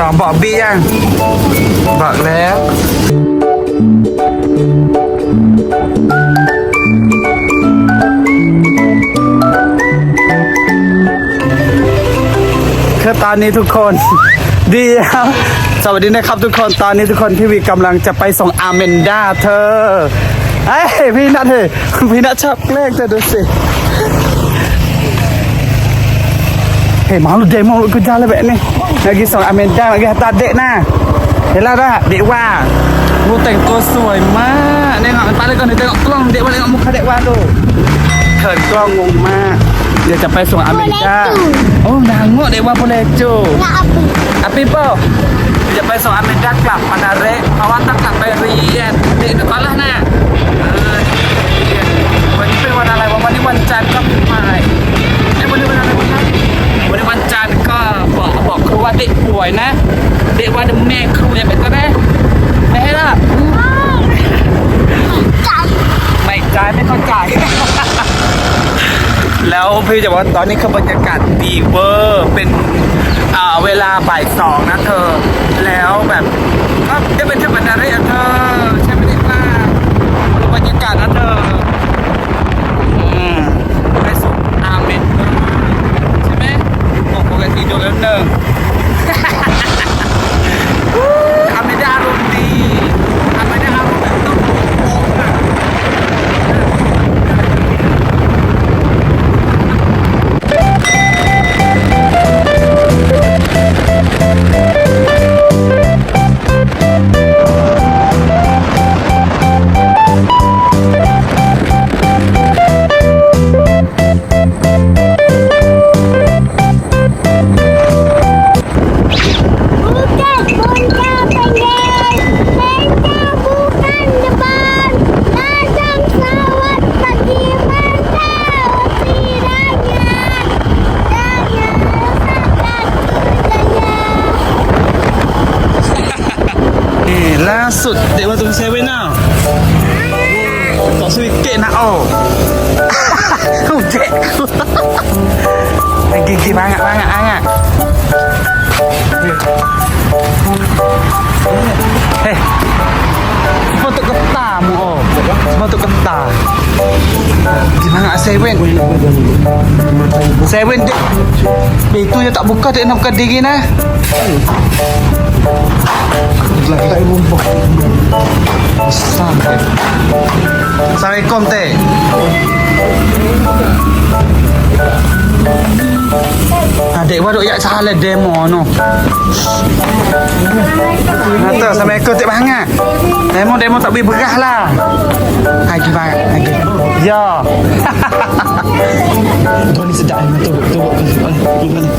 ยังบอกแล้วคือตอนนี้ทุกคนดีครับสวัสดีนะครับทุกคนตอนนี้ทุกคนพี่วีกำลังจะไปส่งอาเมนดาเธอเอ้ยพี่นัทเฮ้ยพี่นัทชอบแกล้งเธอดูสิ Hei malu deh mau ikut jalan baik ni Lagi seorang Amanda lagi hantar adik nah Yelah dah Dek Wan Lu tengok sui mak Tengok pada kau ni tengok kelong Dek Wan tengok muka Dek Wan tu เขินกล้องงงมากเดี๋ยวจะไปส่งอเมริกาโอ้นางงเดี๋ยวว่าโปเลจู Nak apa? อาปีโป้เดี๋ยวจะไปส่งอเมริกากลับมานาเระเพราะว่าต้องกลับไปเรียนเด็กก่อนละนะเออเรียนวันนี้เป็นวันอะไรวะวันนี้วันจันทร์ก็ไม่ ว่าเด็กป่วยนะ เด็กว่าเดแม่ครูเนี่ยเป็นก็ได้ไม่ให้ละไม่จ่ายไม่เข้าใจ แล้วพี่จะว่าตอนนี้คือบรรยากาศดีเวอร์เป็นอ่าเวลาบ่ายสองนะเธอ แล้วแบบก็ได้เป็นเที่ยวบรรดาเรียเธอใช่ไหมเด็กว่าบรรยากาศนะเธออืมไปส่งอาเมนใช่ไหมปกติโดนแล้วเนอะ ล่าสุดเด็กมาตรงเซเว่นอะต่อสวิตเกตนะโอ้กูเจ๊กูไอ้กินกี่บ้างอะบ้างอะบ้างอะเฮ้ยมาตุกตามูโอ้มาตุกตา di mana seven seven dia itu je tak buka dia nak buka diri nah Lagi rumput Besar teh Assalamualaikum teh. Adik waduk yak salah demo no. Nata Assalamualaikum teh bangat. Demo demo tak boleh berah lah. Hai gimana Hai Ya. Kau ni sedap ni tu tu gimana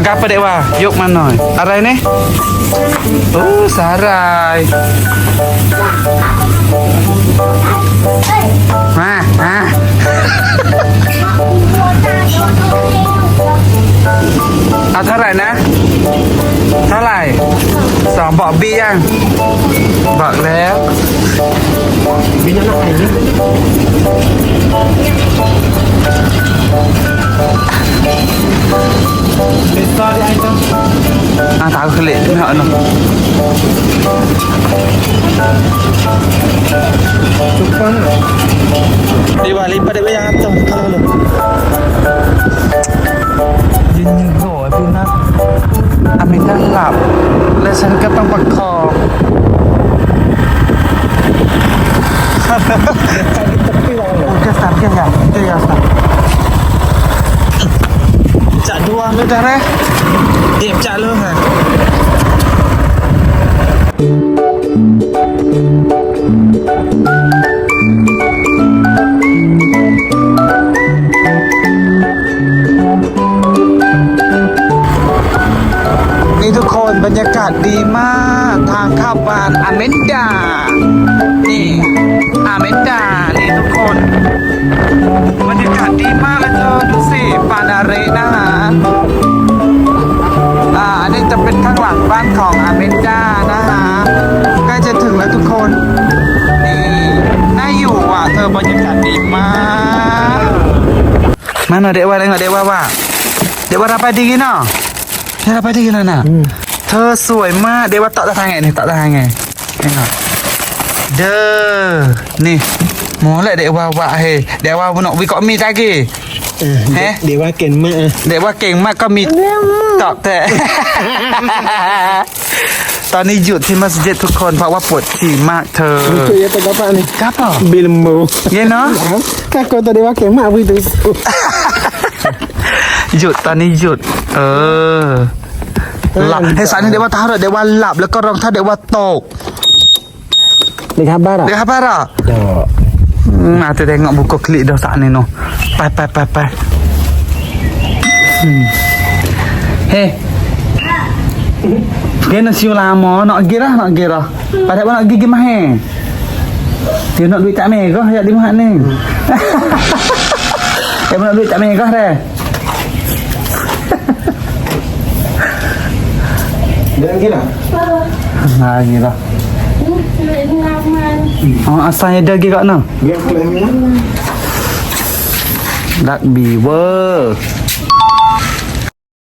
ากาปะเดวายกมาหน่อย อะไรเนี่ยโอ้สาหร่าย มามาเอาเท่าไหร่นะ เท่าไหร่ สองบอกบี้ยัง บอกแล้วบี้น้ำหนักไหนน ang tao อเละไม่ nó đi vào đi bắt đi bây giờ chồng hello hello ยืนหัวพี่นัทอามินั่งหลับ และฉันก็ต้องประคองจะสามแค่ยังจะยังสามจะดูว่าไม่ได้เลยเก็บจ่าเลย เมนดา นี่ อาเมนดา นี่ทุกคนบรรยากาศดีมากเลยเธอดูสิปานาเรนะฮะอ่าอันนี้จะเป็นข้างหลังบ้านของอาเมนดานะคะใกล้จะถึงแล้วทุกคน นี่น่าอยู่อะ เธอบรรยากาศดีมาก Mana dek wa tengok dek wa wa. Dek wa rapat tinggi no. Dia rapat tinggi lah nak. Thơ สวยมาก เดกว่าต่อตาทางไงเนี่ยต่อตาทางไง เห็นเหรอเด้อนี่หมอแหละเดกว่าว่าเฮ้เดกว่าบุนอกวิเคราะห์มีตากี้เฮ้เดี๋ยวว่าเก่งมากอะเดกว่าเก่งมากก็มีตอบแต่ ตอนนี้หยุดที่มัสยิดทุกคนเพราะว่าปวดฉี่มากเธอ Cuy ya tak dapat ni ครับป่ะ Bilmu เย็นเนาะ Kan kau tadi wakil mak begitu หยุดตอนนี้หยุด เออ หลับให้สารเดี๋ยวว่าเท้าเดี๋ยวว่าหลับแล้วก็รองเท้าเดี๋ยวว่าตก Ni khabar เดี๋ยวครับป้าเหรอ Ya อืมอาจจะได้เงาะบุกกลิเดี๋ยวสารนี่เนาะไปไปไปไปอืมเฮ้เก nak siu lama nak pergi dah nak pergi dah pada nak pergi mah he dia nak duit tak megah ya di mana ni dia nak duit tak megah dah Jangan gila Ha gila. Oh asalnya dah gila nak. Biar aku lagi Dak biwer.